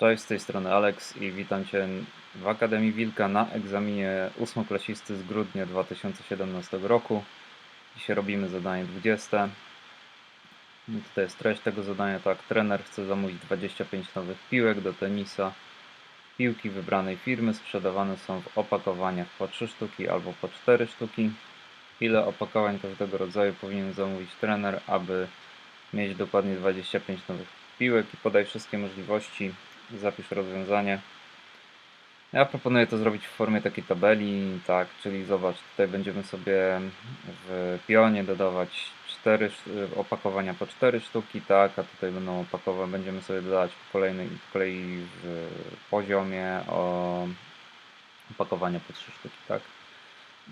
Cześć, z tej strony Alex i witam Cię w Akademii Wilka na egzaminie ósmoklasisty z grudnia 2017 roku. Dzisiaj robimy zadanie 20. I Tutaj jest treść tego zadania, tak, trener chce zamówić 25 nowych piłek do tenisa. Piłki wybranej firmy sprzedawane są w opakowaniach po 3 sztuki albo po 4 sztuki. Ile opakowań każdego rodzaju powinien zamówić trener, aby mieć dokładnie 25 nowych piłek i podaj wszystkie możliwości, zapisz rozwiązanie. Ja proponuję to zrobić w formie takiej tabeli, tak, czyli zobacz, tutaj będziemy sobie w pionie dodawać 4 opakowania po 4 sztuki, tak, a tutaj będą opakowania, będziemy sobie dodawać po kolejnej, po kolei w poziomie o opakowania po 3 sztuki, tak.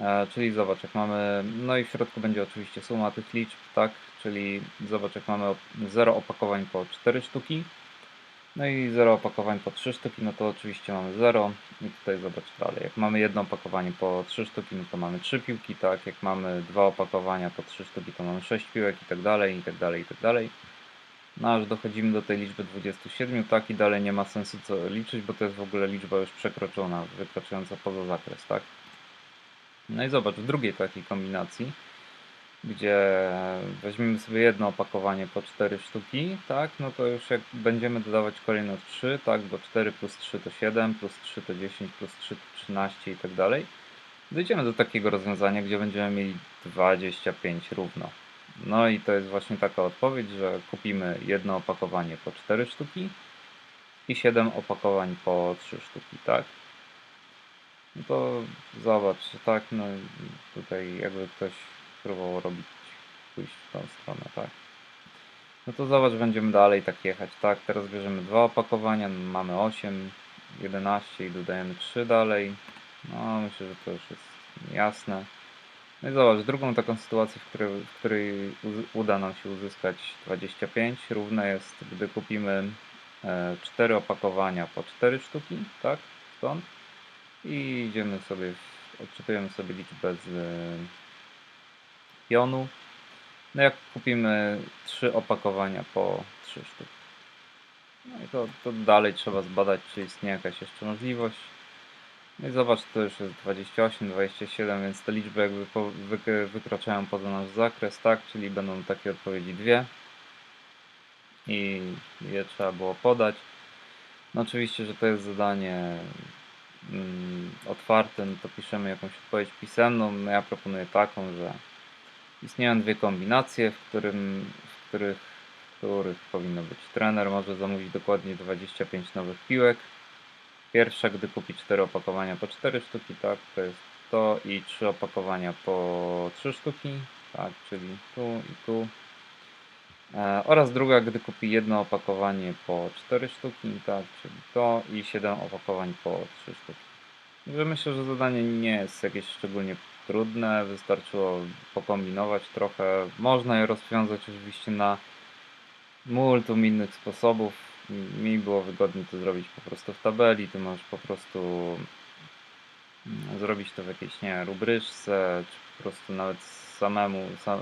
E, czyli zobacz, jak mamy, no i w środku będzie oczywiście suma tych liczb, tak, czyli zobacz, jak mamy 0 opakowań po 4 sztuki, no i 0 opakowań po 3 sztuki, no to oczywiście mamy 0 i tutaj zobacz dalej, jak mamy jedno opakowanie po 3 sztuki, no to mamy 3 piłki, tak, jak mamy dwa opakowania po 3 sztuki, to mamy 6 piłek i tak dalej, i tak dalej, i tak dalej. No aż dochodzimy do tej liczby 27, tak, i dalej nie ma sensu co liczyć, bo to jest w ogóle liczba już przekroczona, wykraczająca poza zakres, tak. No i zobacz, w drugiej takiej kombinacji, gdzie weźmiemy sobie jedno opakowanie po 4 sztuki, tak, no to już jak będziemy dodawać kolejne 3, tak, bo 4 plus 3 to 7, plus 3 to 10, plus 3 to 13 i tak dalej, dojdziemy do takiego rozwiązania, gdzie będziemy mieli 25 równo. No i to jest właśnie taka odpowiedź, że kupimy jedno opakowanie po 4 sztuki i 7 opakowań po 3 sztuki, tak. No to zobacz, tak, no tutaj jakby ktoś próbował robić, pójść w tą stronę, tak. No to zobacz, będziemy dalej tak jechać, tak, teraz bierzemy dwa opakowania, no mamy 8, 11 i dodajemy 3 dalej. No myślę, że to już jest jasne. No i zobacz, drugą taką sytuację, w której, w której uda nam się uzyskać 25, równe jest, gdy kupimy 4 opakowania po 4 sztuki, tak, stąd i idziemy sobie, odczytujemy sobie liczbę z pionu. No jak kupimy 3 opakowania po 3 sztuki. No i to, to dalej trzeba zbadać, czy istnieje jakaś jeszcze możliwość. No i zobacz, to już jest 28, 27, więc te liczby jakby po, wy, wykraczają poza nasz zakres, tak? Czyli będą takie odpowiedzi dwie i je trzeba było podać. No oczywiście, że to jest zadanie mm, otwarte, no to piszemy jakąś odpowiedź pisemną. No ja proponuję taką, że istnieją dwie kombinacje, w, którym, w, których, w których powinno być trener może zamówić dokładnie 25 nowych piłek. Pierwsza, gdy kupi 4 opakowania po 4 sztuki, tak, to jest to i 3 opakowania po 3 sztuki, tak, czyli tu i tu. E, oraz druga, gdy kupi jedno opakowanie po 4 sztuki, tak, czyli to i 7 opakowań po 3 sztuki. Myślę, że zadanie nie jest jakieś szczególnie trudne, wystarczyło pokombinować trochę. Można je rozwiązać oczywiście na multum innych sposobów. Mi było wygodnie to zrobić po prostu w tabeli, ty możesz po prostu mm, zrobić to w jakiejś, nie rubryczce, czy po prostu nawet samemu, sam,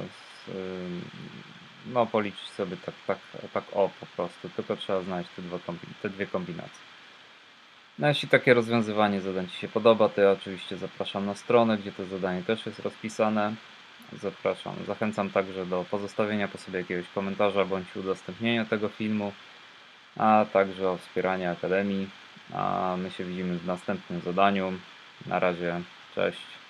no policzyć sobie tak, tak, tak o po prostu, tylko trzeba znaleźć te, dwa te dwie kombinacje. No jeśli takie rozwiązywanie zadań Ci się podoba, to ja oczywiście zapraszam na stronę, gdzie to zadanie też jest rozpisane. Zapraszam, zachęcam także do pozostawienia po sobie jakiegoś komentarza bądź udostępnienia tego filmu, a także o wspieranie Akademii. A my się widzimy w następnym zadaniu. Na razie, cześć.